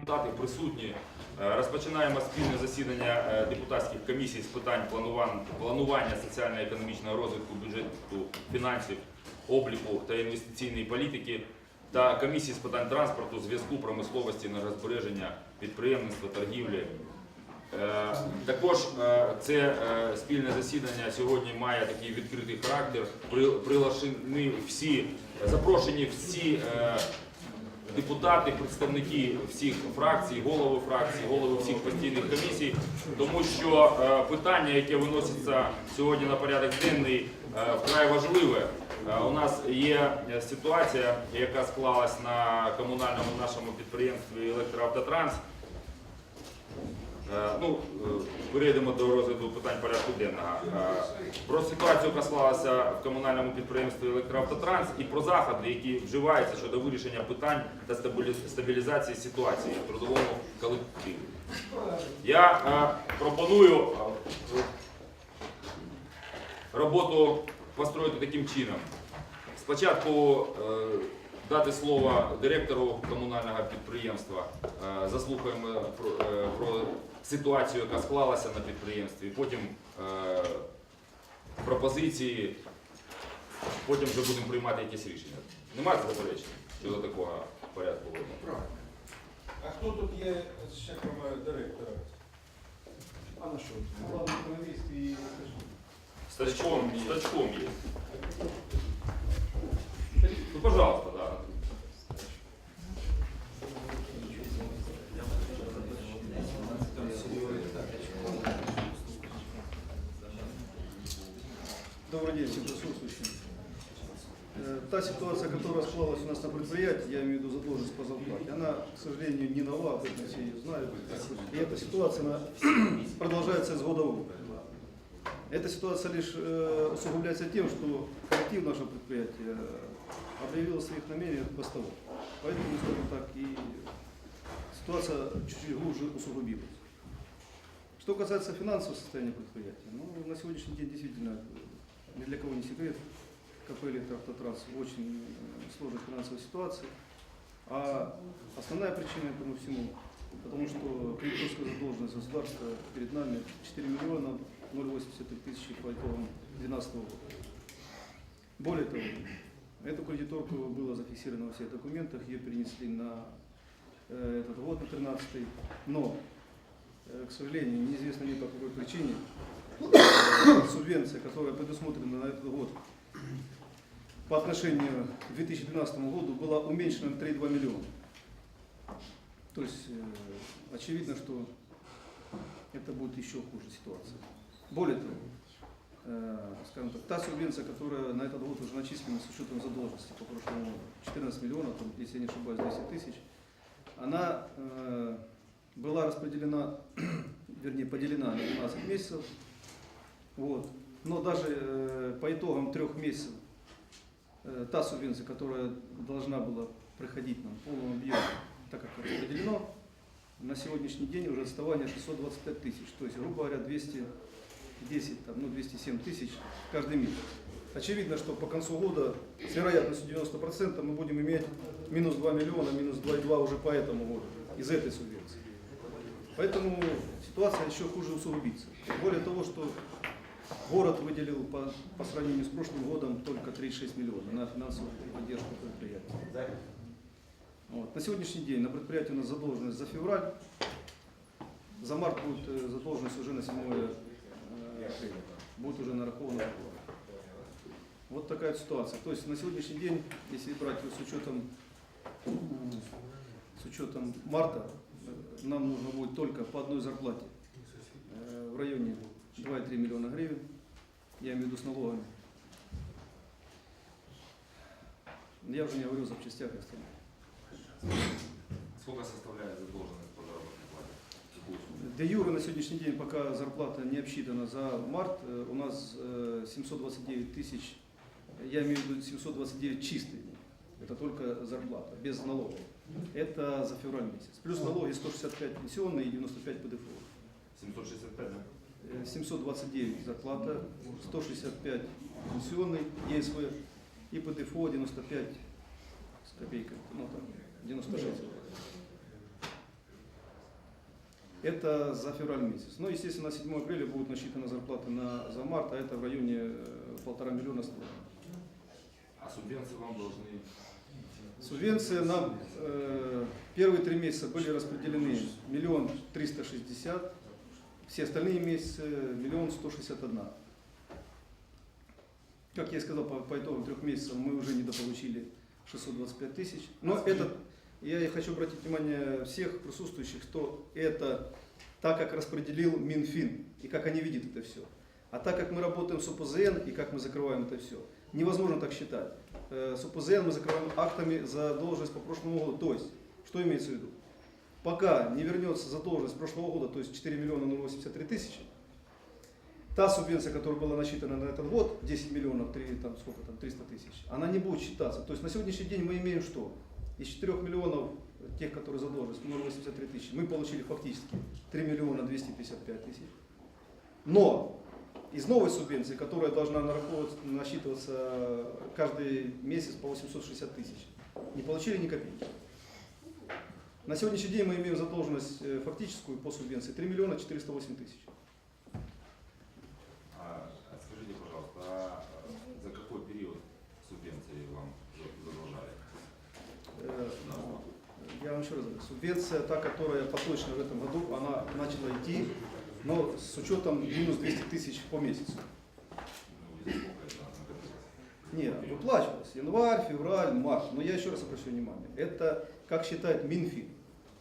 Депутати присутні. Е, Розпочинаємо спільне засідання е, депутатських комісій з питань планування соціально-економічного розвитку бюджету, фінансів, обліку та інвестиційної політики та комісії з питань транспорту, зв'язку, промисловості, енергозбереження, підприємництва, торгівлі. Е, Також це спільне засідання сьогодні має такий відкритий характер. При- Приглашені всі, запрошені всі е, депутати, представники всіх фракцій, голови фракцій, голови всіх постійних комісій, тому що е, питання, яке виноситься сьогодні на порядок денний, е, вкрай важливе. У нас є ситуація, яка склалась на комунальному нашому підприємстві Електроавтотранс. Е, Ну, перейдемо до розгляду питань порядку денного. Е, Про ситуацію, яка склалася в комунальному підприємстві Електроавтотранс і про заходи, які вживаються щодо вирішення питань та стабілізації ситуації в трудовому колективі. Я е, пропоную роботу построїти таким чином. Спочатку дати слово директору комунального підприємства, е, заслухаємо про, е, про ситуацію, яка склалася на підприємстві, потім е, пропозиції, потім вже будемо приймати якісь рішення. Немає заперечень щодо такого порядку? Правильно. А хто тут є ще крім директора? А на що? Главний економіст і Стачком, стачком є. Ну, пожалуйста, Добрый день всем присутствующим. Э, Та ситуация, которая склалась у нас на предприятии, я имею в виду задолженность по зарплате, она, к сожалению, не нова, об этом все ее знают. И эта ситуация она продолжается с года в год. Эта ситуация лишь э, усугубляется тем, что коллектив нашего предприятия э, объявил своих намерениях бастовать. Поэтому, скажем так, и ситуация чуть-чуть глубже усугубилась. Что касается финансового состояния предприятия, ну, на сегодняшний день действительно ни для кого не секрет, КП «Электроавтотранс» в очень э, сложной финансовой ситуации. А основная причина этому всему, потому что кредиторская задолженность государства перед нами 4 миллиона 083 тысячи по итогам 2012 года. Более того, эту кредиторку было зафиксировано во всех документах, ее перенесли на э, этот год, на 13 но, э, к сожалению, неизвестно ни по какой причине, субвенция, которая предусмотрена на этот год по отношению к 2012 году была уменьшена на 3,2 миллиона. То есть э, очевидно, что это будет еще хуже ситуация. Более того, э, скажем так, та субвенция, которая на этот год уже начислена с учетом задолженности по прошлому году, 14 миллионов, там, если я не ошибаюсь, 200 тысяч, она э, была распределена, вернее, поделена на 12 месяцев. Вот. Но даже э, по итогам трех месяцев э, та субвенция, которая должна была приходить нам в полном объеме, так как распределено, на сегодняшний день уже отставание 625 тысяч. То есть, грубо говоря, 210, там, ну, 207 тысяч каждый месяц. Очевидно, что по концу года с вероятностью 90% мы будем иметь минус 2 миллиона, минус 2,2 уже по этому году из этой субвенции. Поэтому ситуация еще хуже усугубится. Более того, что город выделил по, по сравнению с прошлым годом только 36 миллионов на финансовую поддержку предприятия. Вот. На сегодняшний день на предприятии у нас задолженность за февраль, за март будет э, задолженность уже на 7 э, апреля, будет уже нарахована. Вот такая ситуация. То есть на сегодняшний день, если брать с учетом, с учетом марта, э, нам нужно будет только по одной зарплате в районе 2,3 миллиона гривен, я имею в виду с налогами. Я уже не говорю о запчастях и остальном. Сколько составляет задолженность по заработной плате? Де юре на сегодняшний день, пока зарплата не обсчитана за март, э, у нас э, 729 тысяч, я имею в виду 729 чистые. Это только зарплата, без налогов. Это за февраль месяц. Плюс налоги 165 пенсионные и 95 ПДФО. 765, да? Э, 729 зарплата, 165 пенсионный ЕСВ и ПДФО 95 с копейкой, ну там 96. Это за февраль месяц. Ну, естественно, на 7 апреля будут насчитаны зарплаты на, за март, а это в районе э, полтора миллиона стоит. А субвенции вам должны... Субвенции нам э, первые три месяца были распределены миллион триста шестьдесят, все остальные месяцы миллион сто шестьдесят одна. Как я и сказал, по, по итогам трех месяцев мы уже недополучили 625 тысяч. Но это, я и хочу обратить внимание всех присутствующих, что это так, как распределил Минфин и как они видят это все. А так как мы работаем с ОПЗН и как мы закрываем это все, невозможно так считать. Э, С ОПЗН мы закрываем актами задолженность по прошлому году. То есть, что имеется в виду? Пока не вернется задолженность прошлого года, то есть 4 миллиона 083 тысячи, та субвенция, которая была насчитана на этот год, 10 миллионов, 3, там, сколько там, 300 тысяч, она не будет считаться. То есть на сегодняшний день мы имеем что? Из 4 миллионов, тех, которые задолженность, 083 тысячи, мы получили фактически 3 миллиона 255 тысяч. Но из новой субвенции, которая должна насчитываться каждый месяц по 860 тысяч, не получили ни копейки. На сегодняшний день мы имеем задолженность э, фактическую по субвенции 3 миллиона 408 тысяч. А, а скажите, пожалуйста, а э, за какой период субвенции вам за- задолжали? Э, Я вам еще раз говорю, субвенция, та, которая поточна в этом году, она начала идти, но с учетом минус 200 тысяч по месяцу. Ну? Нет, выплачивалось январь, февраль, март. Но я еще раз обращу внимание, это как считает Минфин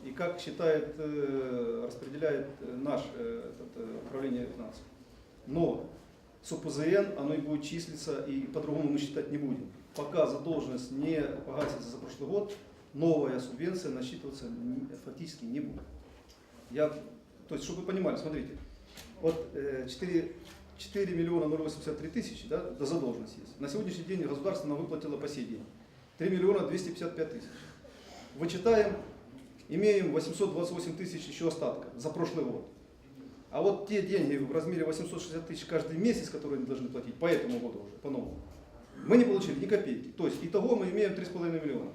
и как считает, э, распределяет э, наш э, этот, э, управление финансов. Но с ОПЗН оно и будет числиться, и по-другому мы считать не будем. Пока задолженность не погасится за прошлый год, новая субвенция насчитываться фактически не будет. Я, то есть, чтобы вы понимали, смотрите, вот э, 4, 4 миллиона 083 тысячи, да, до задолженности есть. На сегодняшний день государство нам выплатило по сей день 3 миллиона 255 тысяч. Вычитаем, имеем 828 тысяч еще остатка за прошлый год. А вот те деньги в размере 860 тысяч каждый месяц, которые они должны платить, по этому году уже, по новому, мы не получили ни копейки. То есть итого мы имеем 3,5 миллиона.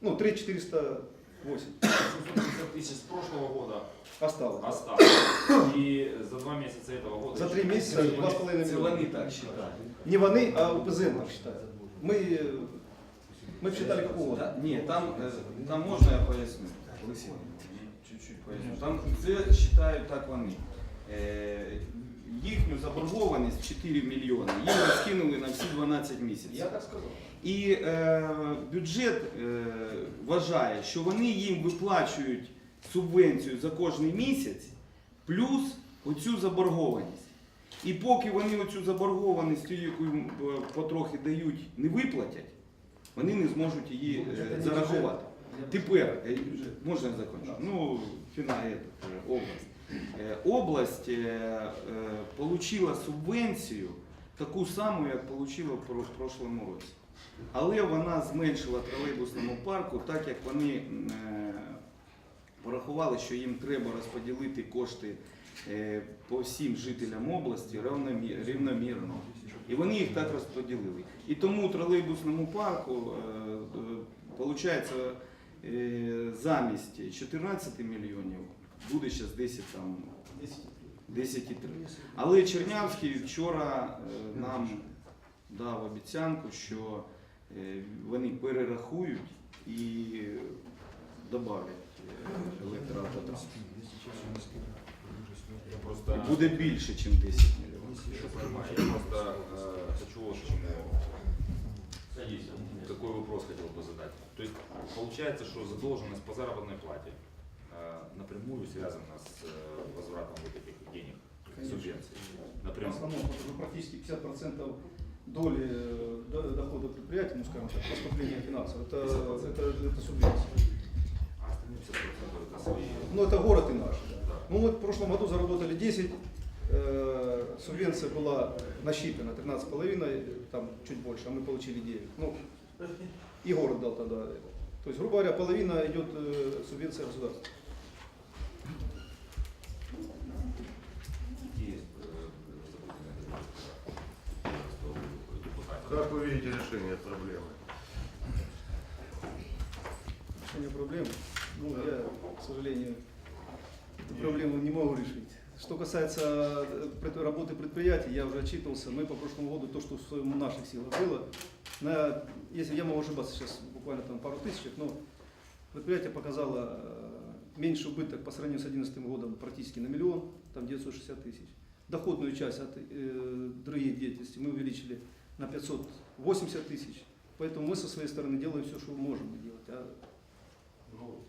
Ну, 3 408 750 тысяч с прошлого года осталось. осталось. И за два месяца этого года... За три месяца 2,5 Це миллиона. Не вони, а УПЗН так считает. Мы, э, мы считали какого года? Та- Ні, там, е, там можна я поясню. Олексій, чуть-чуть поясню. Там це вважають так вони. Е, Їхню заборгованість 4 мільйони їм розкинули на всі 12 місяців. Я так сказал. І е, бюджет е, вважає, що вони їм виплачують субвенцію за кожний місяць плюс оцю заборгованість. І поки вони оцю заборгованість, яку їм е, потрохи дають, не виплатять, вони не зможуть її е, зарахувати. Тепер, е, можна я закончу? Ну, фіна, е, область. Е, Область е, е, получила субвенцію таку саму, як отримала в про- прошлому році. Але вона зменшила тролейбусному парку, так як вони м, е, порахували, що їм треба розподілити кошти по всім жителям області рівномірно. І вони їх так розподілили. І тому тролейбусному парку виходить замість 14 мільйонів буде зараз 10 там 10,3. Але Чернявський вчора е, нам дав обіцянку, що е, вони перерахують і додавлять е, електроавтотранспорт. Я просто... І Буде більше, ніж 10 мільйонів. Я понимаю. Я просто э, хочу вот к чему. Какой вопрос хотел бы задать. То есть получается, что задолженность по заработной плате э, напрямую связана с э, возвратом вот этих денег, Конечно. субвенций. В Напрямую. основном потому что практически 50% доли э, до- дохода предприятия, ну скажем так, поступления финансов, это, 50%. это, это субвенция. А остальные 50% это свои. Ну это город и наш. Да. Ну мы в прошлом году заработали 10, э, субвенция была насчитана 13,5, там чуть больше, а мы получили 9. Ну, и город дал тогда. это. То есть, грубо говоря, половина идет э, субвенция государства. Есть э, запытанные депутаты. Харкові видите решение проблемы? Решение проблем. Ну, я, к сожалению, эту проблему не могу решить. Что касается э, работы предприятий, я уже отчитывался. Мы по прошлому году то, что в наших силах было, на, если я могу ошибаться сейчас буквально там пару тысяч, но предприятие показало э, меньше убыток по сравнению с 2011 годом практически на миллион, там 960 тысяч. Доходную часть от э, других деятельности мы увеличили на 580 тысяч. Поэтому мы со своей стороны делаем все, что можем делать. А Ну,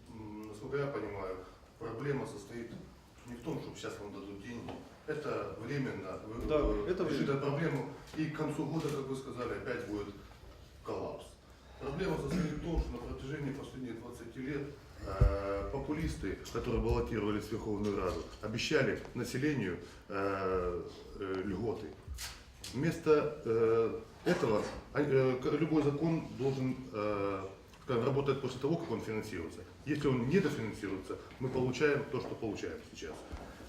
насколько я понимаю, проблема состоит не в том, что сейчас вам дадут деньги. Это временно. Вы Да, э, это решите временно. проблему, и к концу года, как вы сказали, опять будет коллапс. Проблема состоит в том, что на протяжении последних 20 лет э, популисты, которые баллотировались в Верховную Раду, обещали населению э, э, льготы. Вместо э, этого э, любой закон должен э, работать после того, как он финансируется. Если он недофинансируется, мы получаем то, что получаем сейчас.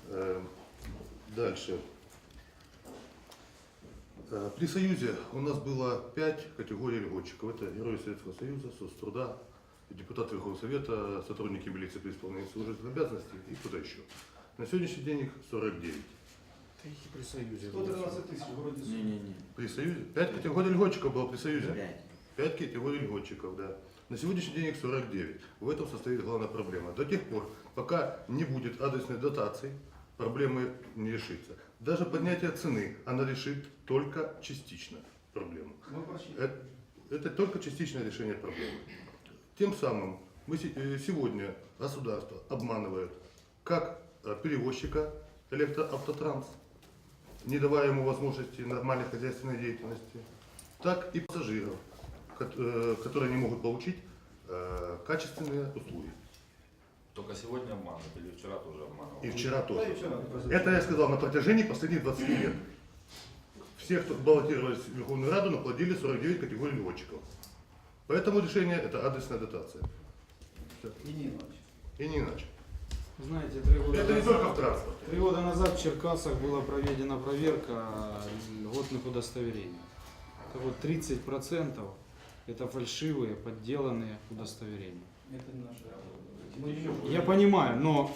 Э, Дальше. Э, При Союзе у нас было пять категорий льготчиков. Это герои Советского Союза, соцтруда, депутаты Верховного Совета, сотрудники милиции при исполнении служебных обязанностей и кто-то еще. На сегодняшний день их 49. При Союзе. 113 тысяч вроде. Не-не-не. При Союзе. Пять категорий льготчиков было при Союзе. Пять. Пять категорий льготчиков, да. На сегодняшний день их 49. В этом состоит главная проблема. До тех пор, пока не будет адресной дотации, проблемы не решится. Даже поднятие цены, она решит только частично проблему. Это, это только частичное решение проблемы. Тем самым мы э, сегодня государство обманывает как э, перевозчика электроавтотранс, не давая ему возможности нормальной хозяйственной деятельности, так и пассажиров, которые не могут получить э, качественные услуги. Только сегодня обманывают или вчера тоже обманывал? И вчера Да, тоже. и вчера. Это я сказал на протяжении последних 20 лет. Все, кто баллотировались в Верховную Раду, наплодили 49 категорий льготчиков. Поэтому решение это адресная дотация. И не иначе. И не иначе. Знаете, три года, Это не назад, только в транспорте. три года назад в Черкасах была проведена проверка льготных удостоверений. Так вот, 30% это фальшивые, подделанные удостоверения. Это наша. Я понимаю, но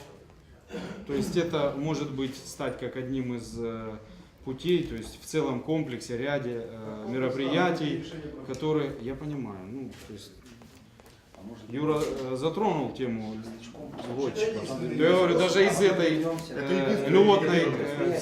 то есть это может быть стать как одним из э, путей, то есть в целом комплексе, ряде э, мероприятий, которые, я понимаю, ну, то есть Юра э, затронул тему льготчиков. Я говорю, даже из этой э, льготной э,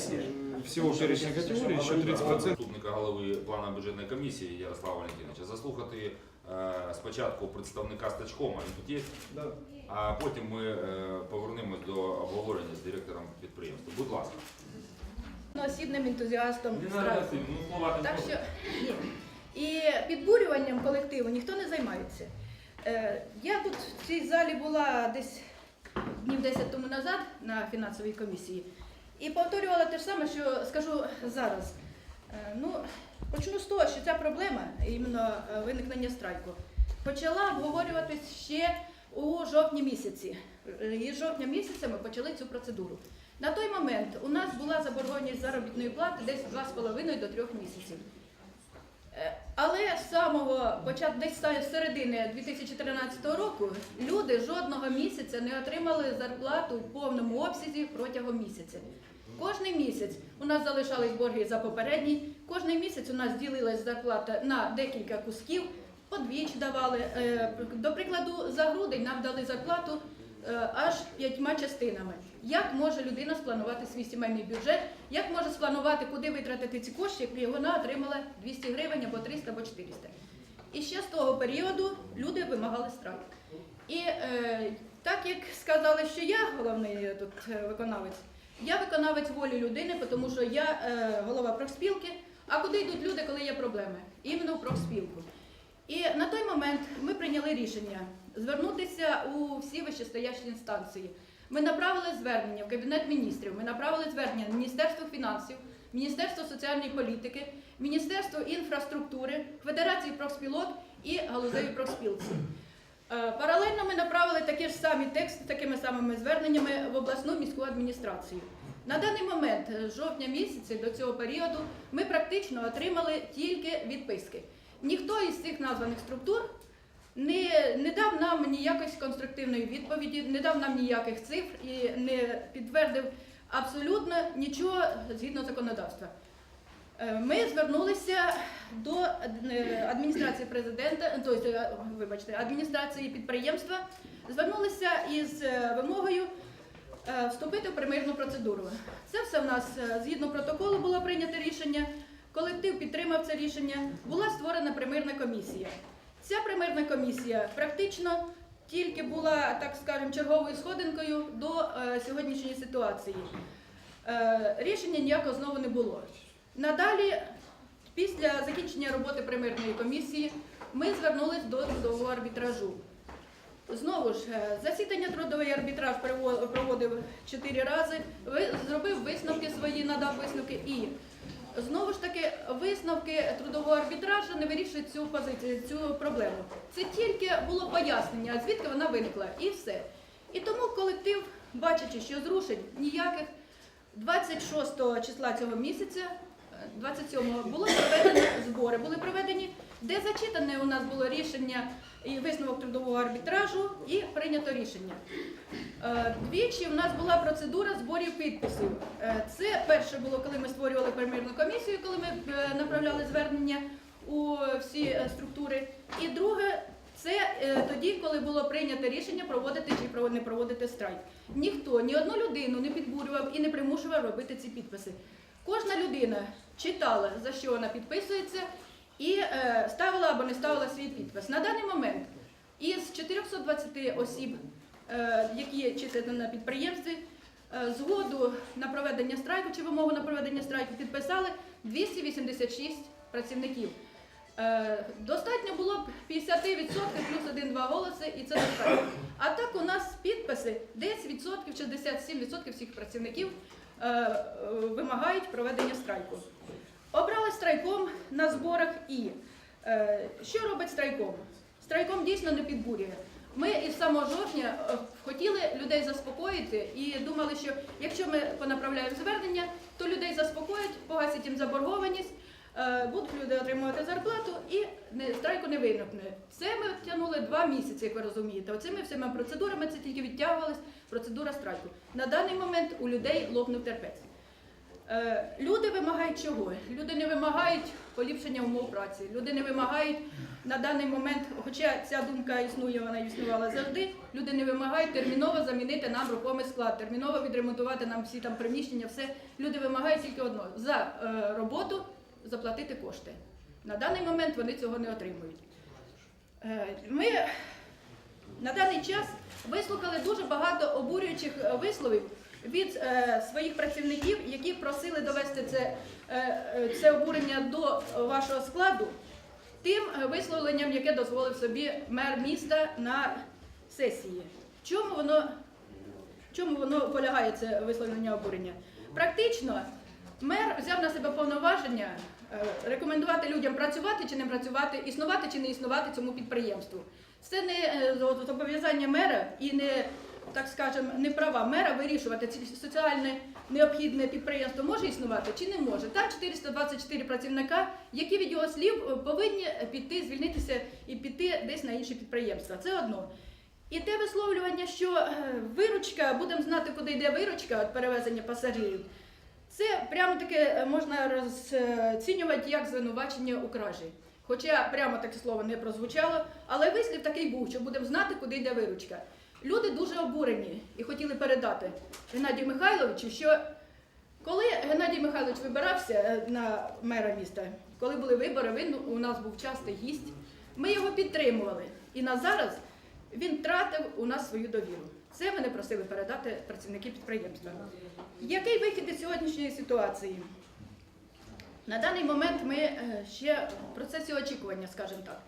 всего перечня категории еще 30%. Заступника голови плана бюджетної комісії Ярослава Валентиновича заслухати е, спочатку представника стачкома, він тут є, Да. а потім ми е, повернемось до обговорення з директором підприємства. Будь ласка. осібним ентузіастом страйку. ну Так що ні. І підбурюванням колективу ніхто не займається. Е, я тут в цій залі була десь днів 10 тому назад на фінансовій комісії і повторювала те ж саме, що скажу зараз. Е, ну, почну з того, що ця проблема, іменно е, виникнення страйку, почала обговорюватись ще у жовтні місяці. Е, І з жовтня місяця ми почали цю процедуру. На той момент у нас була заборгованість заробітної плати десь 2,5 до 3 місяців. Але з самого початку, десь з середини 2013 року, люди жодного місяця не отримали зарплату в повному обсязі протягом місяця. Кожний місяць у нас залишались борги за попередній, кожний місяць у нас ділилась зарплата на декілька кусків, подвічі давали. Е, До прикладу, за грудень нам дали зарплату е, аж п'ятьма частинами. Як може людина спланувати свій сімейний бюджет? Як може спланувати, куди витратити ці кошти, якщо вона отримала 200 гривень або 300 або 400? І ще з того періоду люди вимагали страйк. І е, так як сказали, що я головний тут е, виконавець, я виконавець волі людини, тому що я е, голова профспілки. А куди йдуть люди, коли є проблеми? Іменно в профспілку. І на той момент ми прийняли рішення звернутися у всі вищестоящі інстанції. Ми направили звернення в Кабінет міністрів, ми направили звернення в Міністерство фінансів, Міністерство соціальної політики, Міністерство інфраструктури, Федерації профспілок і галузеві профспілці. Е, Паралельно ми направили такі ж самі тексти, такими самими зверненнями в обласну міську адміністрацію. На даний момент, е, з жовтня місяця до цього періоду, ми практично отримали тільки відписки. Ніхто із цих названих структур не, не дав нам ніякої конструктивної відповіді, не дав нам ніяких цифр і не підтвердив абсолютно нічого згідно законодавства. Е, Ми звернулися до е, адміністрації президента, тобто, е, вибачте, адміністрації підприємства, звернулися із вимогою вступити в примирну процедуру. Це все в нас згідно протоколу було прийнято рішення. Колектив підтримав це рішення. Була створена примирна комісія. Ця примирна комісія практично тільки була, так скажемо, черговою сходинкою до сьогоднішньої ситуації. Рішення ніякого знову не було. Надалі, після закінчення роботи примирної комісії, ми звернулись до трудового арбітражу. Знову ж, е, засідання трудовий арбітраж проводив чотири рази, зробив висновки свої, надав висновки і знову ж таки висновки трудового арбітражу не вирішують цю позицію, цю проблему. Це тільки було пояснення, звідки вона виникла, і все. І тому колектив, бачачи, що зрушень ніяких 26 числа цього місяця, 27-го, було проведено збори, були проведені, де зачитане у нас було рішення і висновок трудового арбітражу, і прийнято рішення. Е, Двічі в нас була процедура зборів підписів. Е, Це перше було, коли ми створювали примірну комісію, коли ми е, направляли звернення у всі структури. І друге, це тоді, коли було прийнято рішення проводити чи не проводити страйк. Ніхто ні одну людину не підбурював і не примушував робити ці підписи. Кожна людина читала, за що вона підписується, і е, ставила або не ставила свій підпис. На даний момент із 420 осіб, е, які числяться на підприємстві, е, згоду на проведення страйку чи вимогу на проведення страйку підписали 286 працівників. Е, Достатньо було б 50% плюс 1-2 голоси, і це достатньо. А так у нас підписи 10%, 67% всіх працівників е, е, вимагають проведення страйку. Обрали страйком на зборах і е, що робить страйком? Страйком дійсно не підбурює. Ми із самого жовтня е, хотіли людей заспокоїти і думали, що якщо ми понаправляємо звернення, то людей заспокоять, погасять їм заборгованість, е, будуть люди отримувати зарплату і страйку не виникне. Це ми тягнули два місяці, як ви розумієте. Оцими всіма процедурами це тільки відтягувалась процедура страйку. На даний момент у людей лопнув терпець. Е, Люди вимагають чого? Люди не вимагають поліпшення умов праці. Люди не вимагають на даний момент, хоча ця думка існує, вона існувала завжди. Люди не вимагають терміново замінити нам рухомий склад, терміново відремонтувати нам всі там приміщення. Все люди вимагають тільки одного за е, роботу заплатити кошти. На даний момент вони цього не отримують. Е, Ми на даний час вислухали дуже багато обурюючих висловів від е, своїх працівників, які просили довести це, е, е, це обурення до вашого складу тим е, висловленням, яке дозволив собі мер міста на сесії. Чому воно, в чому воно полягає це висловлення обурення? Практично мер взяв на себе повноваження е, рекомендувати людям працювати чи не працювати, існувати чи не існувати цьому підприємству. Це не зобов'язання мера і не так скажемо, не права мера вирішувати, чи соціальне необхідне підприємство може існувати чи не може. Там 424 працівника, які від його слів е, повинні піти, звільнитися і піти десь на інші підприємства. Це одно. І те висловлювання, що е, виручка, будемо знати, куди йде виручка від перевезення пасажирів. Це прямо таке е, можна розцінювати як звинувачення у кражі. Хоча прямо таке слово не прозвучало, але вислів такий був, що будемо знати, куди йде виручка. Люди дуже обурені і хотіли передати Геннадію Михайловичу, що коли Геннадій Михайлович вибирався е, на мера міста, коли були вибори, він у нас був частий гість. Ми його підтримували. І на зараз він втратив у нас свою довіру. Це мене просили передати працівники підприємства. Який вихід із сьогоднішньої ситуації? На даний момент ми е, ще в процесі очікування, скажімо так.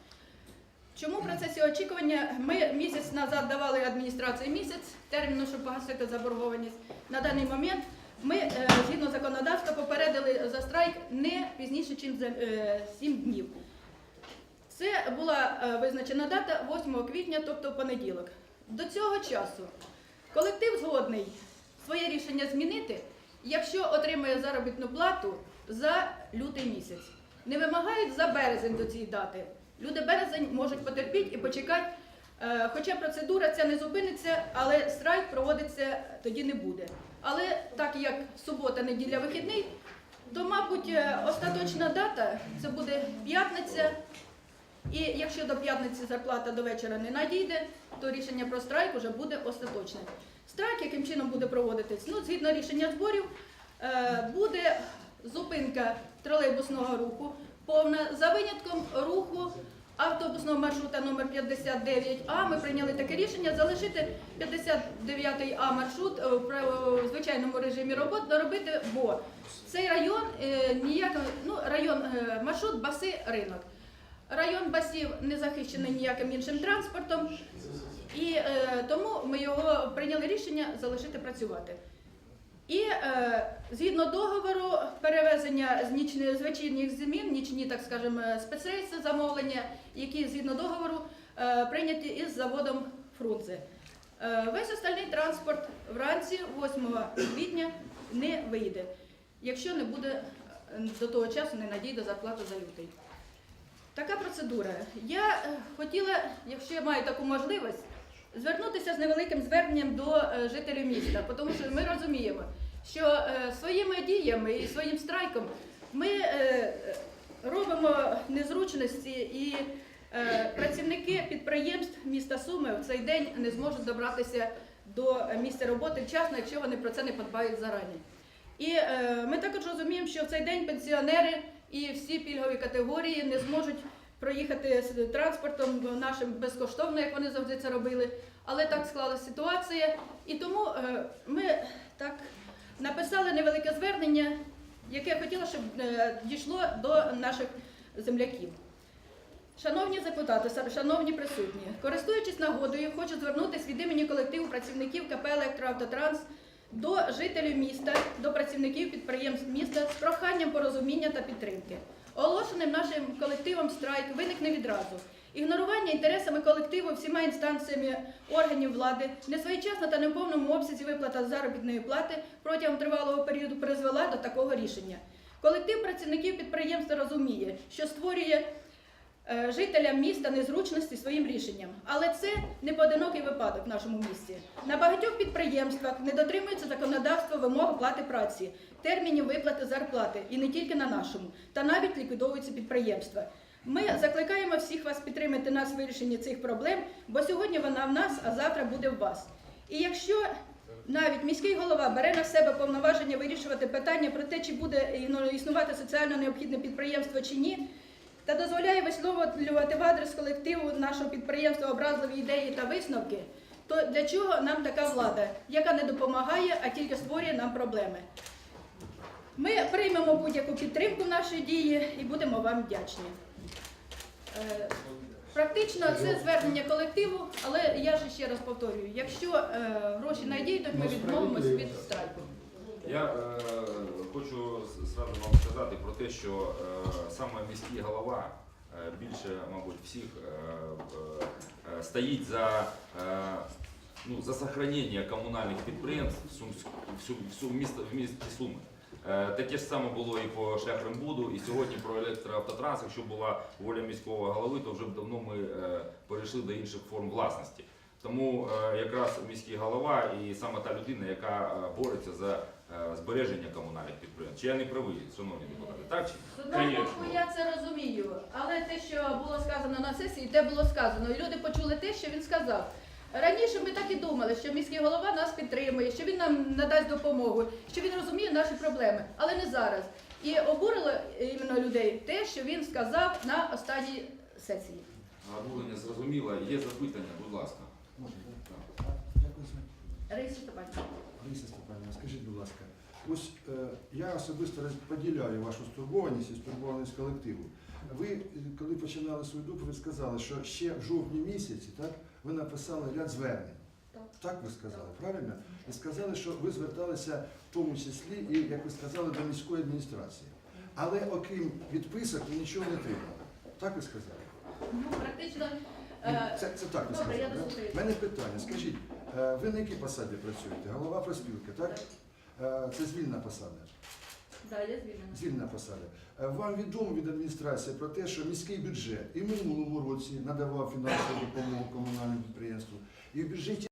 Чому процесі очікування? Ми місяць назад давали адміністрації місяць терміну, щоб погасити заборгованість. На даний момент ми е, згідно законодавства попередили за страйк не пізніше, ніж 7 днів. Це була е, визначена дата 8 квітня, тобто понеділок. До цього часу колектив згодний своє рішення змінити, якщо отримує заробітну плату за лютий місяць. не вимагають за березень до цієї дати. Люди березень можуть потерпіти і почекати. Е, Хоча процедура ця не зупиниться, але страйк проводиться тоді не буде. Але так як субота, неділя, вихідний, то, мабуть, е, остаточна дата це буде п'ятниця. І якщо до п'ятниці зарплата до вечора не надійде, то рішення про страйк вже буде остаточне. Страйк яким чином буде проводитись? Ну, згідно рішення зборів, е, буде зупинка тролейбусного руху, повна за винятком руху автобусного маршрута номер 59А. Ми прийняли таке рішення залишити 59А маршрут е, в звичайному режимі роботи доробити, бо цей район е, ніяк, ну, район е, маршрут баси ринок. Район басів не захищений ніяким іншим транспортом, і е, тому ми його прийняли рішення залишити працювати. І е, згідно договору перевезення з нічних з вечірніх змін, нічні, так скажемо, спецрейси замовлення, які згідно договору е, прийняті із заводом Фрунзе. Е, весь остальний транспорт вранці 8 квітня не вийде, якщо не буде е, до того часу не надійде зарплата за лютий. Така процедура. Я е, хотіла, якщо я маю таку можливість, звернутися з невеликим зверненням до е, жителів міста, тому що ми розуміємо, що е, своїми діями і своїм страйком ми е, робимо незручності і працівники підприємств міста Суми в цей день не зможуть добратися до місця роботи вчасно, якщо вони про це не подбають зарані. І ми також розуміємо, що в цей день пенсіонери і всі пільгові категорії не зможуть проїхати з транспортом нашим безкоштовно, як вони завжди це робили. Але так склалася ситуація. І тому е, ми так написали невелике звернення, яке я хотіла, щоб е, дійшло до наших земляків. Шановні депутати, шановні присутні, користуючись нагодою, хочу звернутися від імені колективу працівників КП «Електроавтотранс» до жителів міста, до працівників підприємств міста з проханням порозуміння та підтримки. Оголошеним нашим колективом страйк виникне відразу. Ігнорування інтересами колективу всіма інстанціями органів влади, несвоєчасна та неповному обсязі виплата заробітної плати протягом тривалого періоду призвела до такого рішення. Колектив працівників підприємства розуміє, що створює жителям міста незручності своїм рішенням. Але це не поодинокий випадок в нашому місті. На багатьох підприємствах не дотримується законодавство вимог оплати праці, термінів виплати зарплати, і не тільки на нашому, та навіть ліквідовуються підприємства. Ми закликаємо всіх вас підтримати нас в вирішенні цих проблем, бо сьогодні вона в нас, а завтра буде в вас. І якщо навіть міський голова бере на себе повноваження вирішувати питання про те, чи буде ну, існувати соціально необхідне підприємство чи ні, та дозволяє висловлювати в адрес колективу нашого підприємства образливі ідеї та висновки, то для чого нам така влада, яка не допомагає, а тільки створює нам проблеми? Ми приймемо будь-яку підтримку в нашій дії і будемо вам вдячні. Е, Практично це звернення колективу, але я ж ще раз повторюю, якщо е, гроші надійдуть, ми відмовимось від страйку. Я е, хочу зразу вам сказати про те, що е, саме міський голова е, більше, мабуть, всіх е, е, стоїть за, е, ну, за сохранення комунальних підприємств в, місті Суми. Е, Таке ж саме було і по шляхрембуду, і сьогодні про електроавтотранс. Якщо була воля міського голови, то вже б давно ми е, перейшли до інших форм власності. Тому е, якраз міський голова і саме та людина, яка бореться за збереження комунальних підприємств. Чи я не правий, шановні депутати? Так чи З одного Конечно. боку, я це розумію, але те, що було сказано на сесії, те було сказано. І люди почули те, що він сказав. Раніше ми так і думали, що міський голова нас підтримує, що він нам надасть допомогу, що він розуміє наші проблеми, але не зараз. І обурило іменно людей те, що він сказав на останній сесії. обурення зрозуміло? Є запитання, будь ласка. Дякую, Раїса Степанівна. Лариса Степанівна, скажіть, будь ласка, ось е, я особисто поділяю вашу стурбованість і стурбованість колективу. Ви, е, коли починали свою доповідь, сказали, що ще в жовтні місяці так, ви написали ряд звернень. Так. Ви сказали, правильно? І сказали, що ви зверталися в тому числі і, як ви сказали, до міської адміністрації. Але окрім відписок, ви нічого не отримали. Так ви сказали? Ну, практично. е, Це, це так ви Добре, я сказали. да? дослухаю. У мене питання. Скажіть, ви на якій посаді працюєте? Голова проспілки, так? Е, Це звільна посада. Да, я звільнена. Звільнена посада. Е, Вам відомо від адміністрації про те, що міський бюджет і в минулому році надавав фінансову допомогу комунальному підприємству, і в бюджеті